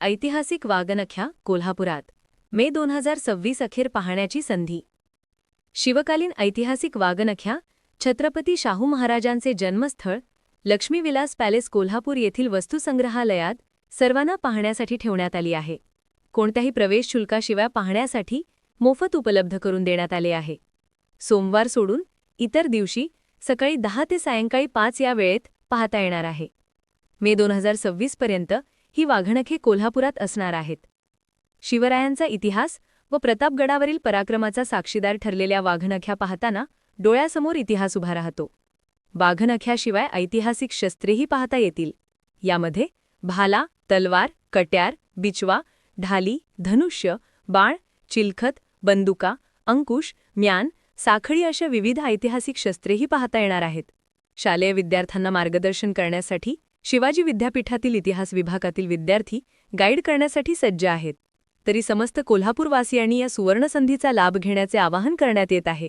ऐतिहासिक वागनख्या कोल्हापुरात. मे दोन हजार सव्वीस अखेर पाहण्याची संधी. शिवकालीन ऐतिहासिक वागनख्या छत्रपती शाहू महाराजांचे जन्मस्थळ लक्ष्मीविलास पॅलेस कोल्हापूर येथील वस्तुसंग्रहालयात सर्वांना पाहण्यासाठी ठेवण्यात आली आहे. कोणत्याही प्रवेश शुल्काशिवाय पाहण्यासाठी मोफत उपलब्ध करून देण्यात आले आहे. सोमवार सोडून इतर दिवशी सकाळी दहा ते सायंकाळी पाच या वेळेत पाहता येणार आहे. मे दोन हजार सव्वीस पर्यंत ही वाघणखे कोल्हापुरात असणार आहेत. शिवरायांचा इतिहास व प्रतापगडावरील पराक्रमाचा साक्षीदार ठरलेल्या वाघनख्या पाहताना डोळ्यासमोर इतिहास उभा राहतो. वाघनख्याशिवाय ऐतिहासिक शस्त्रेही पाहता येतील. यामध्ये भाला तलवार कट्यार बिचवा ढाली धनुष्य बाळ चिलखत बंदुका अंकुश म्यान साखळी अशा विविध ऐतिहासिक शस्त्रेही पाहता येणार आहेत. शालेय विद्यार्थ्यांना मार्गदर्शन करण्यासाठी शिवाजी विद्यापीठातील इतिहास विभागातील विद्यार्थी गाईड करण्यासाठी सज्ज आहेत. तरी समस्त कोल्हापूरवासियांनी या सुवर्णसंधीचा लाभ घेण्याचे आवाहन करण्यात येत आहे.